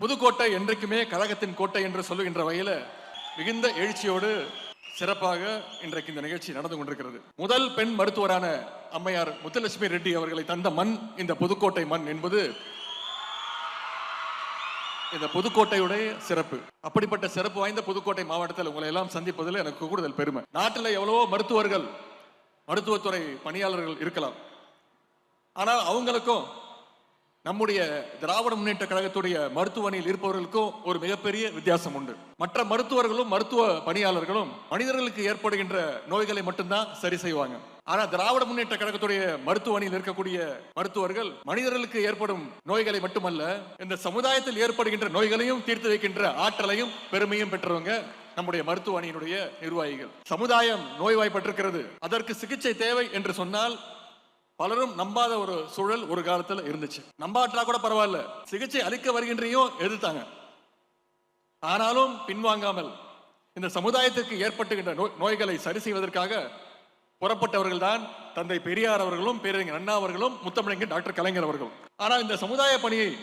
புதுக்கோட்டை என்றைக்குமே கழகத்தின் கோட்டை என்று சொல்லுகின்ற வகையில் மிகுந்த எழுச்சியோடு சிறப்பாக இன்றைக்கு இந்த நிகழ்ச்சி நடந்து கொண்டிருக்கிறது. முதல் பெண் மருத்துவரான அம்மையார் முத்துலட்சுமி ரெட்டி அவர்களை தந்த மண் இந்த புதுக்கோட்டை மண் என்பது இந்த புதுக்கோட்டையுடைய சிறப்பு. அப்படிப்பட்ட சிறப்பு வாய்ந்த புதுக்கோட்டை மாவட்டத்தில் உங்களை எல்லாம் சந்திப்பதில் எனக்கு கூடுதல் பெருமை. நாட்டில் எவ்வளவோ மருத்துவர்கள் மருத்துவத்துறை பணியாளர்கள் இருக்கலாம். ஆனால் அவங்களுக்கும் நம்முடைய திராவிட முன்னேற்ற கழகத்துடைய மருத்துவ அணியில் இருப்பவர்களுக்கும் ஒரு மிகப்பெரிய வித்தியாசம் உண்டு. மற்ற மருத்துவர்களும் மருத்துவ பணியாளர்களும் மனிதர்களுக்கு ஏற்படுகின்ற நோய்களை மட்டும்தான் சரி செய்வாங்க. ஆனா திராவிட முன்னேற்ற கழகத்துடைய மருத்துவமனையில் இருக்கக்கூடிய மருத்துவர்கள் மனிதர்களுக்கு ஏற்படும் நோய்களை மட்டுமல்ல இந்த சமுதாயத்தில் ஏற்படுகின்ற நோய்களையும் தீர்த்து வைக்கின்ற ஆற்றலையும் பெருமையும் பெற்றவங்க நம்முடைய மருத்துவ அணியினுடைய நிர்வாகிகள். சமுதாயம் நோய்வாய்ப்பட்டிருக்கிறது. அதற்கு சிகிச்சை தேவை என்று சொன்னால் பலரும் நம்பாத ஒரு சூழல் ஒரு காலத்தில் இருந்துச்சு. நம்பாட்டா கூட பரவாயில்ல. சிகிச்சை அளிக்க வருகின்றையும் எதிர்த்தாங்க. ஆனாலும் பின்வாங்காமல் இந்த சமுதாயத்திற்கு ஏற்பட்டுகின்ற நோய்- நோய்களை சரி செய்வதற்காக புறப்பட்டவர்கள் தான் தந்தை பெரியார் அவர்களும் பேரறிஞர் அண்ணா அவர்களும் முத்தமிழங்க டாக்டர் கலைஞர் அவர்களும். ஆனால் இந்த சமுதாய பணியை